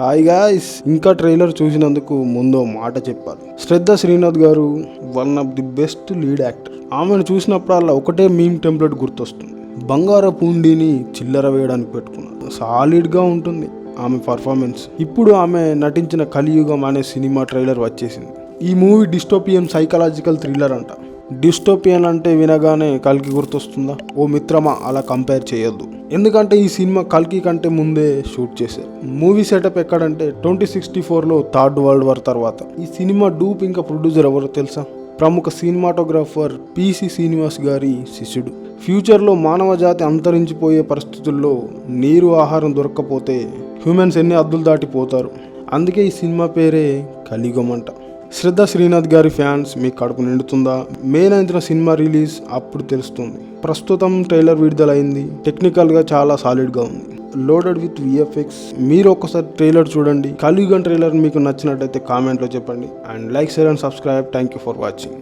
Hi guys ఇంకా trailer చూసినందుకు ముందో మాట చెప్పాలి. Shraddha Srinath garu one of the best lead actor ఆమెను చూసినప్పుడల్లా ఒకటే మీమ్ టెంప్లెట్ గుర్తొస్తుంది. బంగారపు పూండిని చిల్లర వేయడానికి పెట్టుకున్నారు. సాలిడ్గా ఉంటుంది ఆమె పర్ఫార్మెన్స్ ఇప్పుడు ఆమె నటించిన కలియుగం అనే సినిమా ట్రైలర్ వచ్చేసింది. ఈ మూవీ డిస్టోపియన్ సైకలాజికల్ థ్రిల్లర్ అంట. డిస్టోపియన్ అంటే వినగానే కలికి గుర్తొస్తుందా? ఓ మిత్రమా అలా కంపేర్ చేయొద్దు. ఎందుకంటే ఈ సినిమా కల్కి కంటే ముందే షూట్ చేశారు. మూవీ సెటప్ ఎక్కడంటే ట్వంటీ సిక్స్టీ ఫోర్లో థర్డ్ వరల్డ్ వార్ తర్వాత. ఈ సినిమా డూప్ ఇంకా ప్రొడ్యూసర్ ఎవరో తెలుసా? ప్రముఖ సినిమాటోగ్రాఫర్ పిసి శ్రీనివాస్ గారి శిష్యుడు. ఫ్యూచర్లో మానవ జాతి అంతరించిపోయే పరిస్థితుల్లో నీరు ఆహారం దొరక్కపోతే హ్యూమన్స్ ఎన్ని అద్దులు దాటిపోతారు? అందుకే ఈ సినిమా పేరే కలిగమంట. అంట శ్రద్ధ శ్రీనాథ్ గారి ఫ్యాన్స్ మీ కడుపు నిండుతుందా? మే నైన్త్న సినిమా రిలీజ్ అప్పుడు తెలుస్తుంది. ప్రస్తుతం ట్రైలర్ విడుదలైంది. టెక్నికల్గా చాలా సాలిడ్గా ఉంది. Loaded with VFX. మీరు ఒక్కసారి ట్రైలర్ చూడండి. కలియుగన్ ట్రైలర్ మీకు నచ్చినట్టయితే కామెంట్లో చెప్పండి. And like share and subscribe. Thank you for watching.